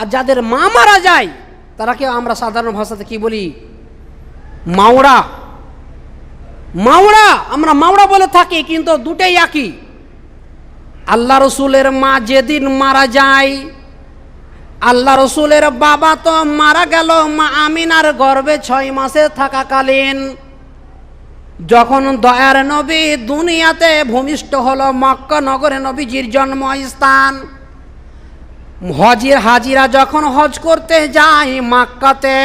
আর যাদের মা মারা যায় তারাকে আমরা সাধারণ ভাষাতে কি বলি? মাওড়া মাওড়া আমরা মাওড়া বলে থাকি, কিন্তু দুটাই একই। আল্লাহ রসুলের মা যেদিন মারা যায়, আল্লাহ রসুলের বাবা তো মারা গেল, মা আমিনার গর্ভে ছয় মাসে থাকাকালীন। যখন দয়ার নবী দুনিয়াতে ভূমিষ্ঠ হলো, মক্কা নগরে নবীজির জন্মস্থান হজির হাজিরা যখন হজ করতে যায় মাক্কাতে,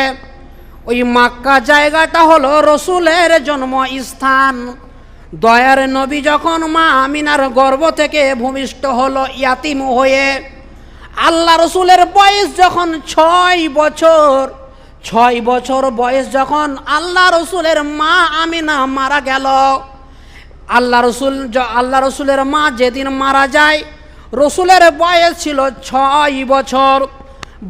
ওই মাক্কা জায়গাটা হলো রসুলের জন্মস্থান। দয়ার নবী যখন মা আমিনার গর্ভ থেকে ভূমিষ্ঠ হলো ইয়াতিম হয়ে, আল্লাহ রসুলের বয়স যখন ছয় বছর ছয় বছর বয়স যখন আল্লাহ রসুলের মা আমিনা মারা গেল, আল্লাহ রসুল আল্লাহ রসুলের মা যেদিন মারা যায় রসুলের বয়স ছিল ছয় বছর।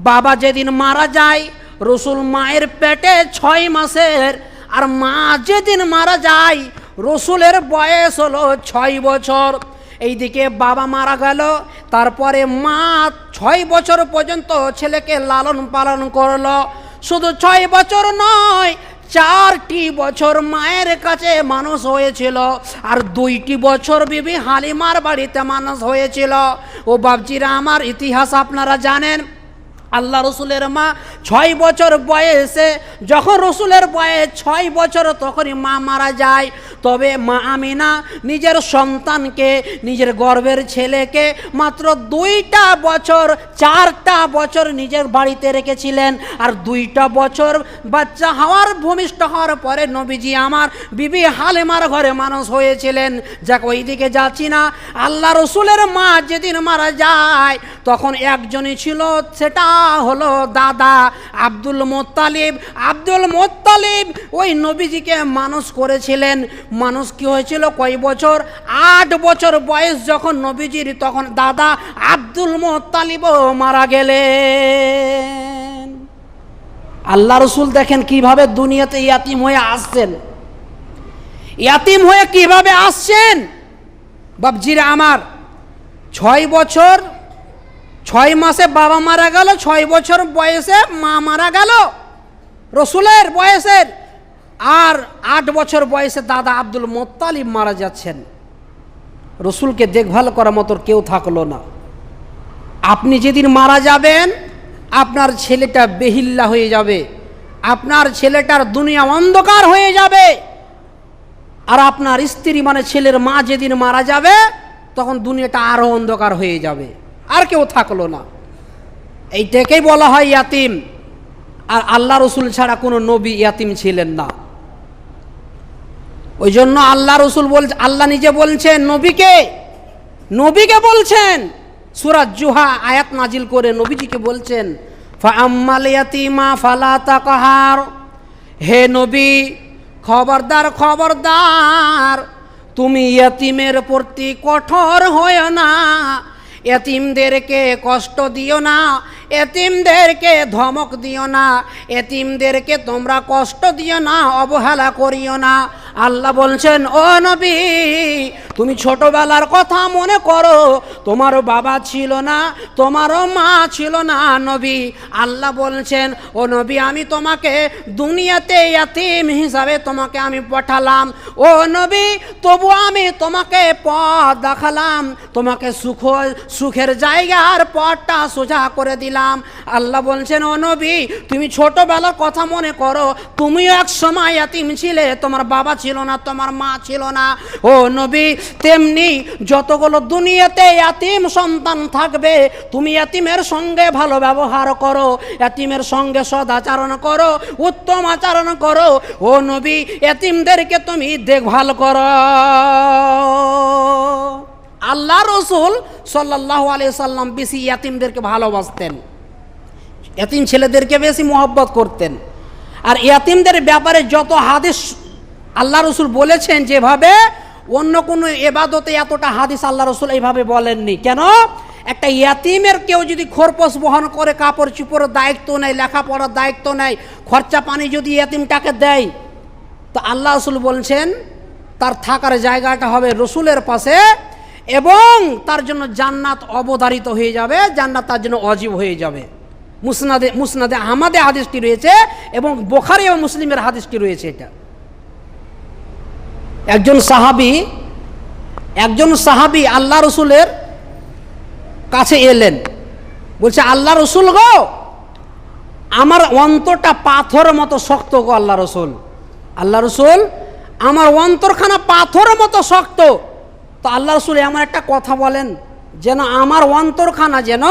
বাবা যেদিন মারা যায়, রসুল মায়ের পেটে ছয় মাসের। আর মা যেদিন মারা যায়, রসুলের বয়স হলো ছয় বছর। এইদিকে বাবা মারা গেল, তারপরে মা ছয় বছর পর্যন্ত ছেলেকে লালন পালন করল। শুধু ছয় বছর নয় চারটি বছর মায়ের কাছে মানুষ হয়েছিল, আর দুইটি বছর বিবি হালিমার বাড়িতে মানুষ হয়েছিল। ও বাবজিরা আমার ইতিহাস আপনারা জানেন। আল্লাহ রসুলের মা ছয় বছর বয়সে, যখন রসুলের বয়স ছয় বছর, তখনই মা মারা যায়। তবে মা আমিনা নিজের সন্তানকে, নিজের গর্বের ছেলেকে মাত্র দুইটা বছর, চারটা বছর নিজের বাড়িতে রেখেছিলেন। আর দুইটা বছর বাচ্চা হওয়ার, ভূমিষ্ঠ হওয়ার পরে নবীজি আমার বিবি হালেমার ঘরে মানুষ হয়েছিলেন। যাক, ওইদিকে যাচ্ছি না। আল্লাহ রসুলের মা যেদিন মারা যায়, তখন একজনই ছিল সেটা হলো দাদা আব্দুল মোত্তালিব। আব্দুল মোত্তালিব ওই নবীজিকে মানুষ করেছিলেন। মানুষ কি হয়েছিল? কয় বছর? আট বছর বয়স যখন নবীজির, তখন দাদা আব্দুল মোত্তালিবও মারা গেলেন। আল্লাহ রসুল দেখেন কীভাবে দুনিয়াতে ইয়াতিম হয়ে আসছেন। ইয়াতিম হয়ে কীভাবে আসছেন? বাবজিরা আমার, ছয় বছর ছয় মাসে বাবা মারা গেল, ছয় বছর বয়সে মা মারা গেল। রসুলের বয়সের আর আট বছর বয়সে দাদা আব্দুল মোত্তালিব মারা যাচ্ছেন। রসুলকে দেখভাল করার মতো কেউ থাকল না। আপনি যেদিন মারা যাবেন, আপনার ছেলেটা বেহিল্লা হয়ে যাবে। আপনার ছেলেটার দুনিয়া অন্ধকার হয়ে যাবে। আর আপনার স্ত্রী মানে ছেলের মা যেদিন মারা যাবে, তখন দুনিয়াটা আরও অন্ধকার হয়ে যাবে। আর কেউ থাকল না। এইটাকেই বলা হয় ইয়াতিম। আর আল্লাহ রসুল ছাড়া কোনো নবী ইয়াতিম ছিলেন না। ওই জন্য আল্লাহ রসুল বল আল্লাহ নিজে বলছেন, নবীকে নবীকে বলছেন। সুরাজ জুহা আয়াত নাজিল করে নবীজিকে বলছেন ইয়াতিমা ফালা হে নবী, খবরদার খবরদার, তুমি ইয়াতিমের প্রতি কঠোর হয় না। এতিমদেরকে কষ্ট দিও না এতিমদেরকে ধমক দিও না, এতিমদেরকে তোমরা কষ্ট দিও না, অবহেলা করিও না। আল্লাহ বলছেন, ও নবী, তুমি ছোটবেলার কথা মনে করো তোমারও বাবা ছিল না, তোমারও মা ছিল না নবী। আল্লাহ বলছেন, ও নবী, আমি তোমাকে দুনিয়াতে ইয়াতিম হিসাবে তোমাকে আমি পাঠালাম। ও নবী, তবু আমি তোমাকে পথ দেখালাম, তোমাকে সুখ, সুখের জায়গার পথটা সোজা করে দিলাম। আল্লাহ বলছেন, ও নবী, তুমি ছোটবেলার কথা মনে করো। তুমিও এক সময় ইয়াতিম ছিলে, তোমার বাবা ছিল না, তোমার মা ছিল না। ও নবী, তেমনি যতগুলো দুনিয়াতে ইয়াতিম সন্তান থাকবে, তুমি ইয়াতিমের সঙ্গে ভালো ব্যবহার করো, এতিমের সঙ্গে সদাচরণ করো, উত্তম আচরণ করো। ও নবী, এতিমদেরকে তুমি দেখভাল করো। আল্লাহ রসুল সাল্লাহ আলি সাল্লাম বেশি ইয়াতিমদেরকে ভালোবাসতেন। এতিম ছেলেদেরকে বেশি মোহব্বত করতেন। আর ইয়াতিমদের ব্যাপারে যত হাদিস আল্লাহ রসুল বলেছেন যেভাবে, অন্য কোনো এবাদতে এতটা হাদিস আল্লাহ রসুল এইভাবে বলেননি। কেন? একটা ইয়াতিমের কেউ যদি খোরপোশ বহন করে, কাপড় চুপড়ের দায়িত্ব নেয়, লেখাপড়ার দায়িত্ব নেয়, খরচা পানি যদি ইয়াতিমটাকে দেয়, তো আল্লাহ রসুল বলছেন, তার থাকার জায়গাটা হবে রসুলের পাশে এবং তার জন্য জান্নাত অবধারিত হয়ে যাবে, জান্নাত তার জন্য অজীব হয়ে যাবে। মুসনাদে মুসনাদে আহমাদে হাদিসটি রয়েছে এবং বোখারি এবং মুসলিমের হাদিসটি রয়েছে এটা। একজন সাহাবি একজন সাহাবি আল্লাহ রসুলের কাছে এলেন। বলছে, আল্লাহ রসুল গো, আমার অন্তরটা পাথর মতো শক্ত গো আল্লাহ রসুল। আল্লাহ রসুল, আমার অন্তরখানা পাথরের মতো শক্ত। তো আল্লাহ রসুল এমন একটা কথা বলেন, যেন আমার অন্তরখানা যেন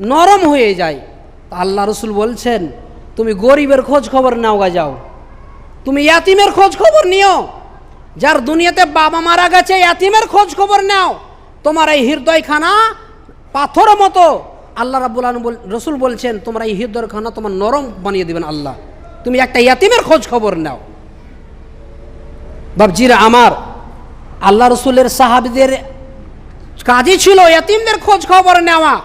নরম হয়ে যায়। আল্লাহ রসুল বলছেন, তুমি গরিবের খোঁজ খবর নাও গা যাও। তুমি ইয়াতিমের খোঁজ খবর নিও। যার দুনিয়াতে বাবা মারা গেছে, ইয়াতিমের খোঁজ খবর নাও। তোমার এই হৃদয়খানা পাথর মতো। আল্লাহ রাবুল বল রসুল বলছেন, তোমার এই হৃদয়খানা তোমার নরম বানিয়ে দেবেন আল্লাহ। তুমি একটা ইয়াতিমের খোঁজ খবর নাও। বাবজিরা আমার আল্লাহ রসুলের সাহাবিদের কাজই ছিল ইয়াতিমদের খোঁজ খবর নেওয়া।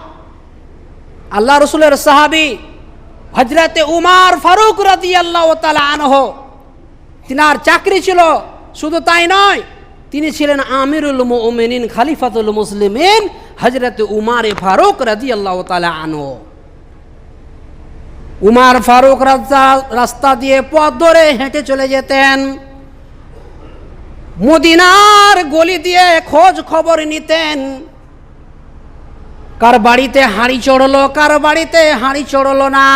আল্লাহ রসুলের সাহাবি হজরতে উমার ফারুক রাদি আল্লাহ তালা আনহ, তিনার চাকরি ছিল, শুধু তাই নয়, তিনি ছিলেন আমিরুল মোমিনিন, খালিফাতুল মুসলিমিন হজরত উমারে ফারুক রাজি আল্লাহ তালা আনহ। উমার ফারুক রাস্তা রাস্তা দিয়ে পথ ধরে হেঁটে চলে যেতেন। মদিনার গলি দিয়ে খোঁজ খবর নিতেন। কার বাড়িতে হাঁড়ি চড়লো, কার বাড়িতে হাঁড়ি চড়লো না?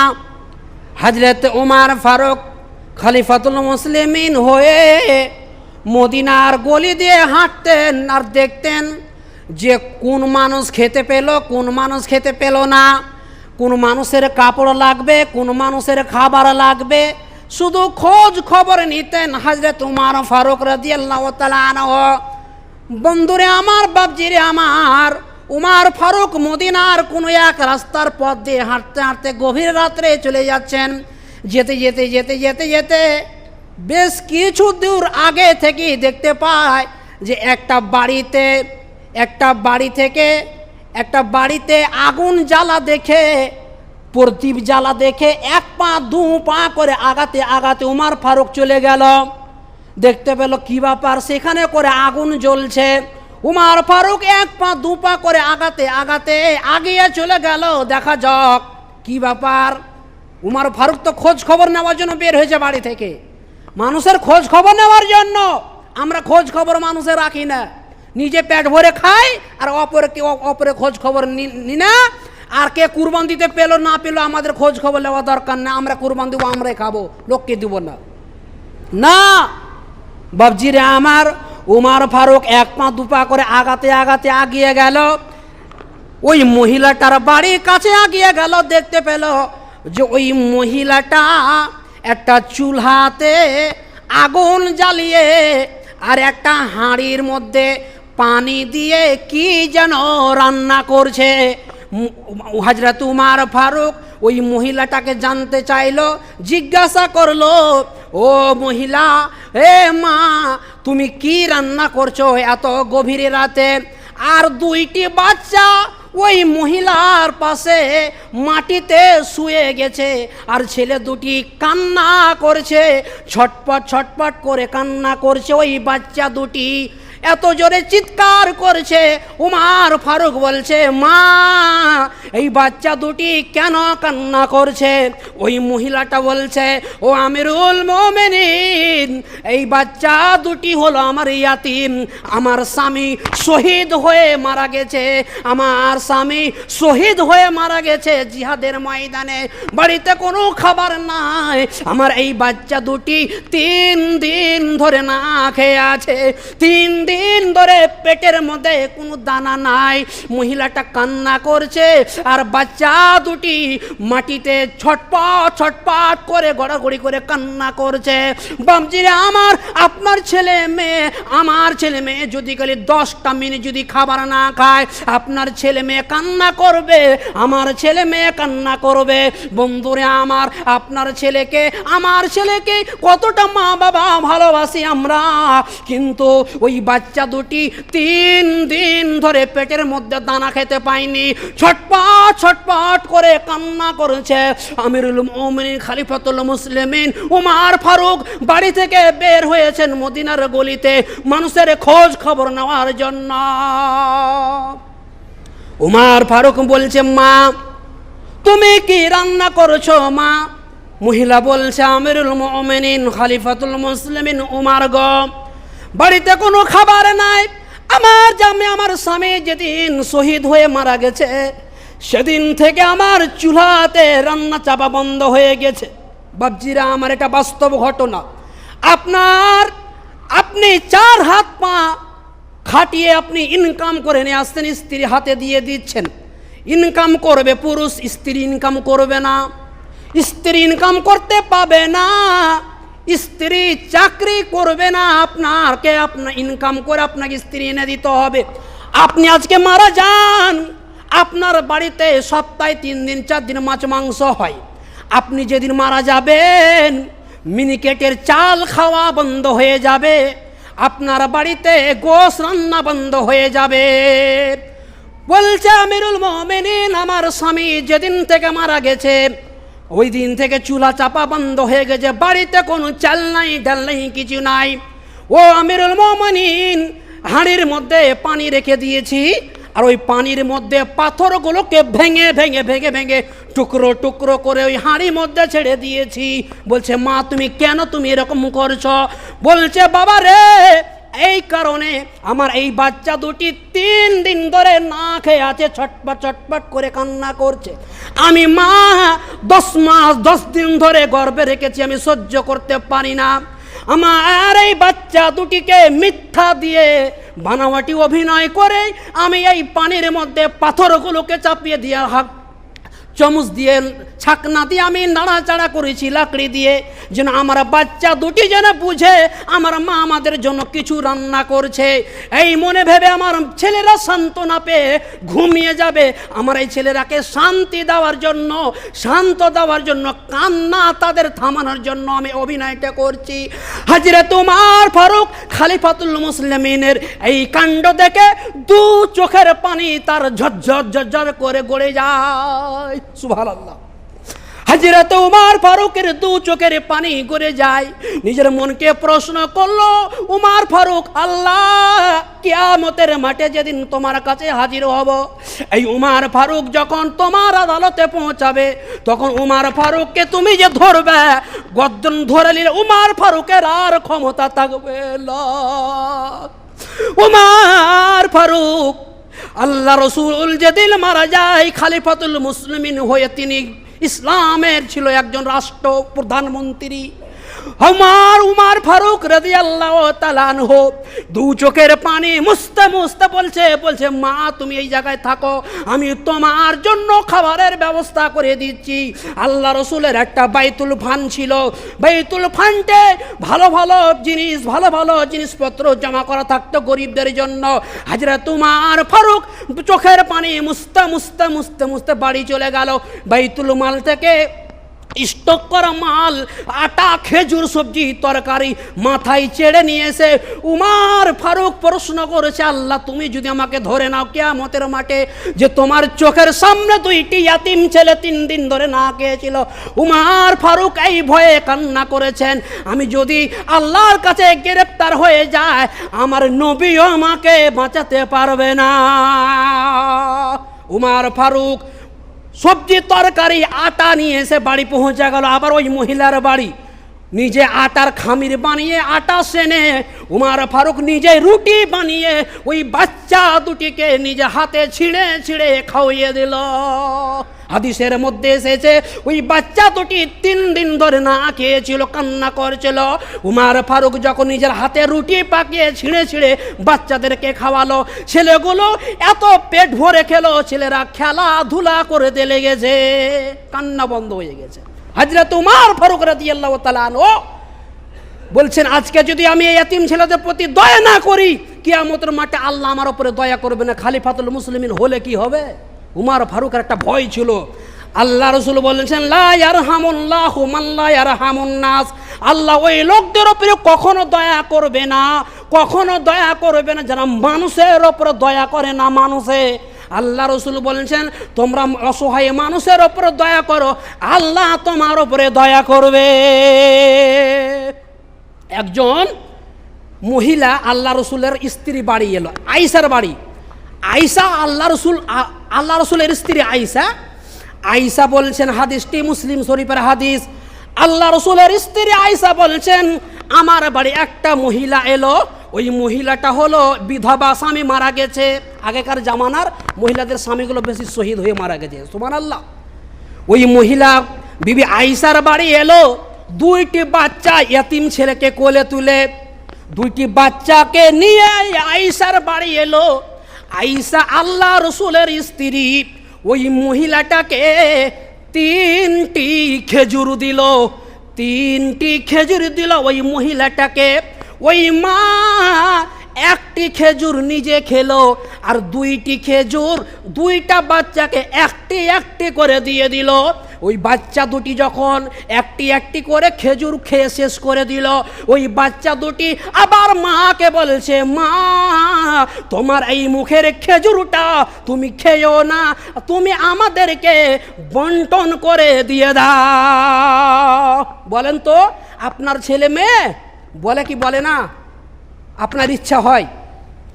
হজরত উমার ফারুক খলিফাতুল মুসলিমিন হয়ে মদিনার গলি দিয়ে হাঁটতেন আর দেখতেন যে কোন মানুষ খেতে পেল, কোন মানুষ খেতে পেল না। কোন মানুষের কাপড় লাগবে, কোন মানুষের খাবার লাগবে। শুধু খোঁজ খবর নিতেন হজরত উমার ফারুক রাজি আল্লাহ বন্ধুরে আমার বাবজিরে আমার উমার ফারুক মদিনার কোনো এক রাস্তার পথ দিয়ে হাঁটতে হাঁটতে গভীর রাত্রে চলে যাচ্ছেন। যেতে যেতে যেতে যেতে যেতে বেশ কিছু দূর আগে থেকেই দেখতে পায় যে একটা বাড়িতে, একটা বাড়ি থেকে, একটা বাড়িতে আগুন জ্বালা দেখে, প্রদীপ জ্বালা দেখে এক পা, দু পা করে আগাতে আগাতে উমার ফারুক চলে গেল। দেখতে পেল কি ব্যাপার? সেখানে করে আগুন জ্বলছে। উমার ফারুক এক পা, দু পা করে আগাতে আগাতে আগিয়ে চলে গেল। দেখা যাক কি ব্যাপার। উমার ফারুক তো খোঁজ খবর নেওয়ার জন্য বের হয়েছে বাড়ি থেকে। মানুষের খোঁজ খবর নেওয়ার জন্য আমরা খোঁজ খবর মানুষের রাখি না। নিজে পেট ভরে খাই আর অপরে কে অপরে খোঁজ খবর নি- নি আর কে কুরবান দিতে পেল না পেল আমাদের খোঁজ খবর নেওয়া দরকার না। আমরা কুরবান দেবো, আমরাই খাব, লোককে দিব না। না বাবজি রে আমার উমার ফারুক এক পা দু পা করে আগাতে আগাতে আগিয়ে গেল। ওই মহিলাটার বাড়ির কাছে আগিয়ে গেল, দেখতে পেল যে ওই মহিলাটা একটা চুলহাতে আগুন জ্বালিয়ে আর একটা হাঁড়ির মধ্যে পানি দিয়ে কি যেন রান্না করছে। হাজরত উমার ফারুক ওই মহিলাটাকে জানতে চাইলো, জিজ্ঞাসা করল, ও মহিলা, এ মা তুমি কি রান্না করছ? এত গভীর রাতে। আর দুইটি বাচ্চা ওই মহিলার পাশে মাটিতে শুয়ে গেছে। আর ছেলে দুটি কান্না করছে, ছটপট ছটপট করে কান্না করছে। ওই বাচ্চা দুটি এত জোরে চিৎকার করছে। উমার ফারুক বলছে, মা, এই বাচ্চা দুটি কেন কান্না করছে? ওই মহিলাটা বলছে, ও আমিরুল মোমেনিন এই বাচ্চা দুটি হলো আমার ইয়াতিম। আমার স্বামী শহীদ হয়ে মারা গেছে। আমার স্বামী শহীদ হয়ে মারা গেছে জিহাদের ময়দানে। বাড়িতে কোনো খাবার নাই। আমার এই বাচ্চা দুটি তিন দিন ধরে না খেয়ে আছে। তিন দিন ধরে পেটের মধ্যে কোনো দানা নাই। মহিলাটা কান্না করছে আর বাচ্চা দুটি মাটিতে ছটপট ছটপট করে গড়াগড়ি করে কান্না করছে। বামজিরে আমার, আপনার ছেলে মেয়ে, আমার ছেলে মেয়ে যদি গেলে দশটা মিনিট যদি খাবার না খায়, আপনার ছেলে মেয়ে কান্না করবে, আমার ছেলে মেয়ে কান্না করবে। বন্ধুরে আমার, আপনার ছেলেকে, আমার ছেলেকে কতটা মা বাবা ভালোবাসি আমরা। কিন্তু ওই বাচ্চা দুটি তিন দিন ধরে পেটের মধ্যে দানা খেতে পায়নি। ছটপট ছটপট করে কান্না করেছে। আমিরুল মোমিন খালিফাতুল মুসলিমিন, উমার ফারুক বাড়ি থেকে বের হয়েছেন মদিনার গলিতে মানুষের খোঁজ খবর নেওয়ার জন্য। উমার ফারুক বলছে, মা, তুমি কি রান্না করছ, মা? মহিলা বলছে, আমিরুল মোমেনিন, খালিফাতুল মুসলিমিন, উমার গ, বাড়িতে কোনো খাবার নাই। আমার জামে আমার স্বামী যেদিন শহীদ হয়ে মারা গেছে, সেদিন থেকে আমার চুলাতে রান্না চাপা বন্ধ হয়ে গেছে। বাবজিরা আমার এটা বাস্তব ঘটনা। আপনার, আপনি চার হাত পা খাটিয়ে আপনি ইনকাম করে নিয়ে আসছেন, স্ত্রী হাতে দিয়ে দিচ্ছেন। ইনকাম করবে পুরুষ, স্ত্রী ইনকাম করবে না। স্ত্রী ইনকাম করতে পাবে না। স্ত্রী চাকরি করবে না। আপনাকে আপনার ইনকাম করে আপনাকে স্ত্রী এনে দিতে হবে। আপনি আজকে মারা যান। আপনার বাড়িতে সপ্তাহে তিন দিন, চার দিন মাছ মাংস হয়। আপনি যেদিন মারা যাবেন মিনিকেটের চাল খাওয়া বন্ধ হয়ে যাবে। আপনার বাড়িতে গোস রান্না বন্ধ হয়ে যাবে। বলছে, আমিরুল মোমেনিন, আমার স্বামী যেদিন থেকে মারা গেছে, ওই দিন থেকে চুলা চাপা বন্ধ হয়ে গেছে। বাড়িতে কোনো চাল নাই, ডাল নাই, কিছু নাই। ও আমিরুল মোমেনিন, হাঁড়ির মধ্যে পানি রেখে দিয়েছি। আর ওই পানির মধ্যে পাথরগুলোকে ভেঙে ভেঙে ভেঙে ভেঙে টুকরো টুকরো করে ওই হাঁড়ির মধ্যে ছেড়ে দিয়েছি। বলছে, মা, তুমি কেন তুমি এরকম করছ? বলছে, বাবা রে, এই কারণে আমার এই বাচ্চা দুটি তিন দিন ধরে না খেয়ে আছে, ছটপট ছটপট করে কান্না করছে। আমি, মা, দশ মাস, দশ দিন ধরে গর্বে রেখেছি, আমি সহ্য করতে পারি না। আমার এই বাচ্চা দুটিকে মিথ্যা দিয়ে বানাওয়াটি অভিনয় করে আমি এই পানির মধ্যে পাথরগুলোকে চাপিয়ে দিয়ে হাক চামচ দিয়ে ছাকনা দিয়ে আমি নাড়াচাড়া করেছি লাকড়ি দিয়ে যেন আমার বাচ্চা দুটি যেন বুঝে আমার মা আমাদের জন্য কিছু রান্না করছে এই মনে ভেবে আমার ছেলেরা সান্ত্বনা পেয়ে ঘুমিয়ে যাবে আমার এই ছেলেরাকে শান্তি দেওয়ার জন্য শান্ত দেওয়ার জন্য কান্না তাদের থামানোর জন্য আমি অভিনয়টা করছি হাজিরে তোমার ফারুক খালিফাতুল মুসলিমিনের এই কাণ্ড দেখে দু চোখের পানি তার ঝরঝর ঝরঝর করে গড়ে যায় সুবহানাল্লাহ হাজিরাতে উমার ফারুকের দু চোখের পানি গড়ে যায়। নিজের মনকে প্রশ্ন করল, উমার ফারুক, আল্লাহ, কিয়ামতের মাঠে যেদিন তোমার কাছে হাজির হব, এই উমার ফারুক যখন তোমার আদালতে পৌঁছাবে, তখন উমার ফারুককে তুমি যে ধরবে গদ্দন ধরে নিলে উমার ফারুকের আর ক্ষমতা থাকবে উমার ফারুক, আল্লাহ রসুল যেদিন মারা যায়, খালিফাতুল মুসলিমিন হয়ে তিনি ইসলামের ছিল একজন রাষ্ট্র প্রধানমন্ত্রী আমার উমার ফারুক রাজি আল্লাহ তালানহ দু চোখের পানি মুস্তে মুস্তে বলছে বলছে, মা, তুমি এই জায়গায় থাকো, আমি তোমার জন্য খাবারের ব্যবস্থা করে দিচ্ছি। আল্লাহ রসুলের একটা বাইতুল ফান ছিল। বাইতুল ফান্ডে ভালো ভালো জিনিস, ভালো ভালো জিনিসপত্র জমা করা থাকতো গরিবদের জন্য। হাজরা তোমার ফারুক চোখের পানি মুস্তে মুস্তে মুস্তে মুস্তে বাড়ি চলে গেল। বাইতুল মাল থেকে স্টক করা মাল, আটা, খেজুর, সবজি, তরকারি মাথায় চেড়ে নিয়ে এসে উমার ফারুক প্রশ্ন করেছে, আল্লাহ, তুমি যদি আমাকে ধরে নাও কেয়ামতের মাঠে যে তোমার চোখের সামনে দুইটি ইয়াতিম ছেলে তিন দিন ধরে না খেয়েছিল। উমার ফারুক এই ভয়ে কান্না করেছেন, আমি যদি আল্লাহর কাছে গ্রেপ্তার হয়ে যায় আমার নবীও আমাকে বাঁচাতে পারবে না। উমার ফারুক সবজি তরকারি, আটা নিয়ে এসে বাড়ি পৌঁছে গেল। আবার ওই মহিলার বাড়ি। নিজে আটার খামির বানিয়ে আটা সেনে উমার ফারুক নিজে রুটি বানিয়ে ওই বাচ্চা দুটিকে নিজে হাতে ছিঁড়ে ছিঁড়ে খাওয়িয়ে দিল। হাদিসের মধ্যে এসেছে, ওই বাচ্চা দুটি তিন দিন ধরে না খেয়েছিল, কান্না করছিল। উমার ফারুক যখন নিজের হাতে রুটি পাকিয়ে ছিঁড়ে ছিঁড়ে বাচ্চাদেরকে খাওয়ালো, ছেলেগুলো এত পেট ভরে খেলো, ছেলেরা খেলাধুলা করে দিলে গেছে কান্না বন্ধ হয়ে গেছে। হাজরত তোমার ফারুক রাজি আল্লাহ তালানো বলছেন, আজকে যদি আমি এই এতিম ছেলেদের প্রতি দয়া না করি, কিয়ামতের মাঠে আল্লাহ আমার উপরে দয়া করবে না খালি খালিফাতুল মুসলিমিন হলে কি হবে? উমার ফারুকের একটা ভয় ছিল। আল্লাহ রসুল বলেছেন নাস। আল্লাহ ওই লোকদের ওপরে কখনো দয়া করবে না, কখনো দয়া করবে না, যারা মানুষের ওপরে দয়া করে না মানুষে। আল্লাহ রসুল বলেছেন, তোমরা অসহায় মানুষের ওপরে দয়া করো, আল্লাহ তোমার ওপরে দয়া করবে। একজন মহিলা আল্লাহ রসুলের স্ত্রী বাড়ি এলো আইসার বাড়ি। আইসা আল্লাহ রসুল আল্লাহ রসুলের স্ত্রী আইসা আইসা বলছেন, হাদিসটি মুসলিম শরীফের হাদিস। আল্লাহ রসুলের স্ত্রী আইসা বলছেন, আমার বাড়ি একটা মহিলা এলো, ওই মহিলাটা হলো বিধবা স্বামী মারা গেছে। আগেকার জামানার মহিলাদের স্বামীগুলো বেশি শহীদ হয়ে মারা গেছে সুমান আল্লাহ ওই মহিলা বিবি আইসার বাড়ি এলো, দুইটি বাচ্চা এতিম ছেলেকে কোলে তুলে, দুইটি বাচ্চাকে নিয়ে আইসার বাড়ি এলো। আইসা আল্লাহ রসুলের স্ত্রী, ওই মহিলাটাকে তিনটি খেজুর দিল। তিনটি খেজুর দিল ওই মহিলাটাকে। ওই মা একটি খেজুর নিজে খেলো আর দুইটি খেজুর দুইটা বাচ্চাকে একটি একটি করে দিয়ে দিল। ওই বাচ্চা দুটি যখন একটি একটি করে খেজুর খেয়ে শেষ করে দিল, ওই বাচ্চা দুটি আবার মাকে বলছে, মা, তোমার এই মুখের খেজুরটা তুমি খেয়েও না, তুমি আমাদেরকে বন্টন করে দিয়ে দাও। বলেন তো, আপনার ছেলে মেয়ে? বলে কি, বলে না। আপনার ইচ্ছা হয়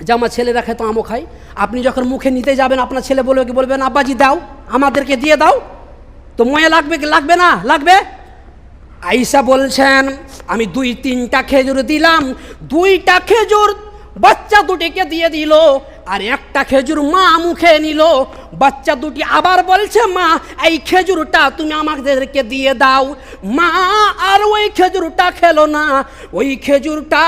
যে আমার ছেলেরা খেত আমও খাই আপনি যখন মুখে নিতে যাবেন, আপনার ছেলে বলবে কি বলবেন আব্বাজি দাও, আমাদেরকে দিয়ে দাও। তো ময়া লাগবে কি? লাগবে না? লাগবে? আইসা বলছেন, আমি দুই তিনটা খেজুর দিলাম, দুইটা খেজুর বাচ্চা দুটিকে দিয়ে দিল, আর একটা খেজুর মা মুখে নিল। বাচ্চা দুটি আবার বলছে, মা, এই খেজুরটা তুমি আমাদেরকে দিয়ে দাও। মা, আর ওই খেজুরটা খেলো না। ওই খেজুরটা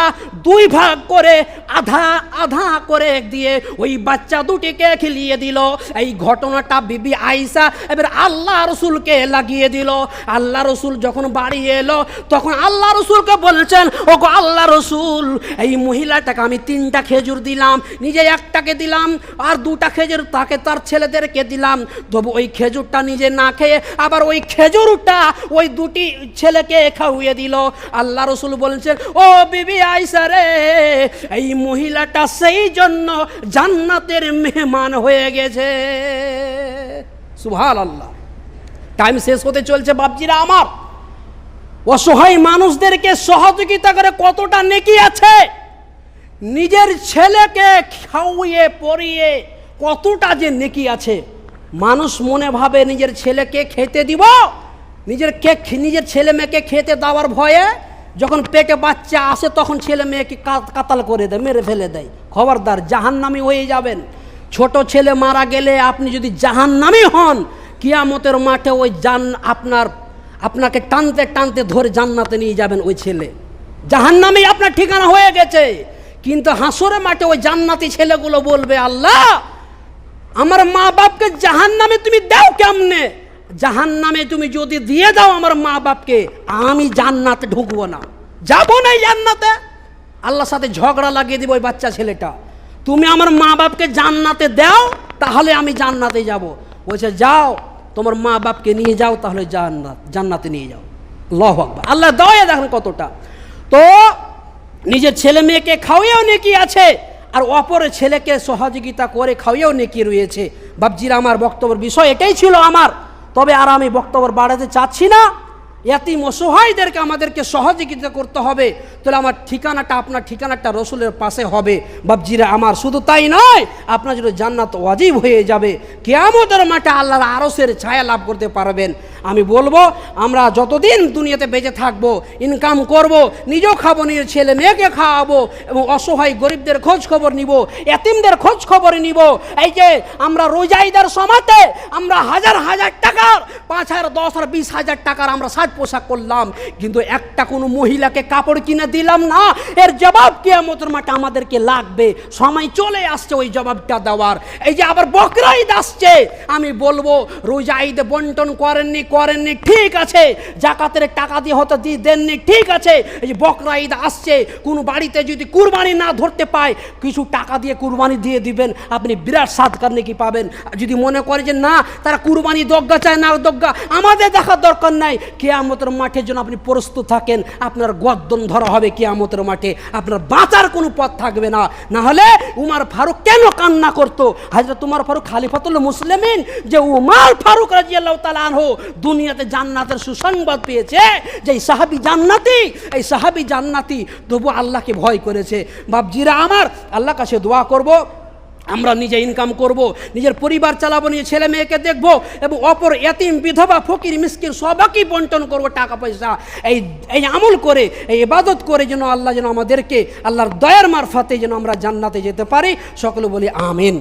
দুই ভাগ করে আধা আধা করে দিয়ে ওই বাচ্চা দুটিকে খেলিয়ে দিল। এই ঘটনাটা বিবি আইসা এবার আল্লাহ রসুলকে লাগিয়ে দিল। আল্লাহ রসুল যখন বাড়ি এলো, তখন আল্লাহ রসুলকে বলছেন ও আল্লাহ রসুল, এই মহিলাটাকে আমি তিনটা খেজুর দিলাম, নিজে একটাকে দিলাম, আর দুটা খেজুর তাকে তার ছেলেদেরকে দিলাম। তবু ওই খেজুরটা নিজে না খেয়ে আবার ওই খেজুরটা ওই দুটি ছেলেকে খাওয়িয়ে দিল। আল্লাহ রসুল বলছেন, ও বিবি আইসা রে, এই মহিলাটা সেই জন্য জান্নাতের মেহমান হয়ে গেছে। সুভাল আল্লাহ টাইম শেষ হতে চলছে বাপজিরা আমার। অসহায় মানুষদেরকে সহযোগিতা করে কতটা নেকি আছে। নিজের ছেলেকে খাওয়িয়ে পরিয়ে কতটা যে নেকি আছে। মানুষ মনে ভাবে নিজের ছেলেকে খেতে দিব, নিজের কে নিজের ছেলে মেয়েকে খেতে দেওয়ার ভয়ে যখন পেটে বাচ্চা আসে তখন ছেলে মেয়েকে কাতাল করে দেয়, মেরে ফেলে দেয়। খবরদার, জাহান্নামি হয়ে যাবেন। ছোট ছেলে মারা গেলে আপনি যদি জাহান্নামি হন, কিয়ামতের মাঠে ওই জান আপনার, আপনাকে টানতে টানতে ধরে জান্নাতে নিয়ে যাবেন ওই ছেলে। জাহান্নামি আপনার ঠিকানা হয়ে গেছে। কিন্তু হাসরে মাঠে ওই জান্নাতি ছেলেগুলো বলবে, আল্লাহ আমার মা বাপকে জাহান নামে তুমি দাও কেমনে? জাহান নামে তুমি যদি দিয়ে দাও আমার মা বাপকে আমি জান্নাতে ঢুকবো না। যাব না জান্নাতে। আল্লাহর সাথে ঝগড়া লাগিয়ে দিব ওই বাচ্চা ছেলেটা। তুমি আমার মা বাপকে জান্নাতে দাও, তাহলে আমি জান্নাতে যাব। বলছে, যাও, তোমার মা বাপকে নিয়ে যাও, তাহলে জান্নাত, জান্নাতে নিয়ে যাও। লহ আকবার। আল্লাহ দয়া দেখেন কতটা। তো নিজের ছেলে মেয়েকে খাওয়াও নেকি আছে আর অপর ছেলেকে সহযোগিতা করে খাওয়াও নেকি রয়েছে। বাবজিরা আমার বক্তব্যের বিষয় এটাই ছিল আমার। তবে আর আমি বক্তব্য বাড়াতে চাচ্ছি না। এতিম অসহায়দেরকে আমাদেরকে সহযোগিতা করতে হবে। তাহলে আমার ঠিকানাটা, আপনার ঠিকানাটা রসুলের পাশে হবে। বাবজিরা আমার, শুধু তাই নয়, আপনার যদি জান্নাত ওয়াজিব হয়ে যাবে। কেয়ামতের মাঠে আল্লাহর আরসের ছায়া লাভ করতে পারবেন। আমি বলব, আমরা যতদিন দুনিয়াতে বেঁচে থাকব ইনকাম করব, নিজেও খাব, নিজের ছেলে মেয়েকে খাওয়াবো, এবং অসহায় গরিবদের খোঁজ খবর নিব এতিমদের খোঁজ খবর নিব, এই যে আমরা রোজাইদার সমাতে আমরা হাজার হাজার টাকার, পাঁচ হাজার, দশ হাজার, বিশ হাজার টাকার আমরা সাজ পোশাক করলাম, কিন্তু একটা কোনো মহিলাকে কাপড় কিনে দিলাম না। এর জবাব কেয়ামতের মাঠে আমাদেরকে লাগবে। সময় চলে আসছে ওই জবাবটা দেওয়ার। এই যে আবার বকরা ঈদ আসছে। আমি বলব রোজা ঈদে বন্টন করেননি করেননি, ঠিক আছে। জাকাতের টাকা দিয়ে হয়তো দিয়ে দেননি, ঠিক আছে। এই যে বকরা ঈদ আসছে, কোনো বাড়িতে যদি কুরবানি না ধরতে পায়, কিছু টাকা দিয়ে কুরবানি দিয়ে দিবেন, আপনি বিরাট সাদকার নাকি পাবেন। যদি মনে করে যে না, তারা কুরবানি দজ্ঞা চায় না দজ্ঞা আমাদের দেখার দরকার নাই কেয়ামতের মাঠের জন্য আপনি প্রস্তুত থাকেন, আপনার গদ্দন ধরা হবে কেয়ামতের মাঠে, আপনার বাঁচার কোনো পথ থাকবে না। না হলে উমার ফারুক কেন কান্না করতো? হাজরত উমার ফারুক খালিফাতুল মুসলিমিন, যে উমার ফারুক রাজিয়াল্লাহ তালাহ দুনিয়াতে জান্নাতের সুসংবাদ পেয়েছে, যে এই সাহাবি জান্নাতি, এই সাহাবি জান্নাতি, তবু আল্লাহকে ভয় করেছে। বাপজিরা আমার আল্লাহ কাছে দোয়া করব। আমরা নিজে ইনকাম করব, নিজের পরিবার চালাবো, নিজের ছেলে মেয়েকে দেখব এবং অপর এতিম বিধবা, ফকির মিসকির সবাইকেই বন্টন করব টাকা পয়সা। এই এই আমল করে, এই ইবাদত করে যেন আল্লাহ যেন আমাদেরকে, আল্লাহর দয়ার মারফাতে যেন আমরা জান্নাতে যেতে পারি। সকলে বলি আমিন।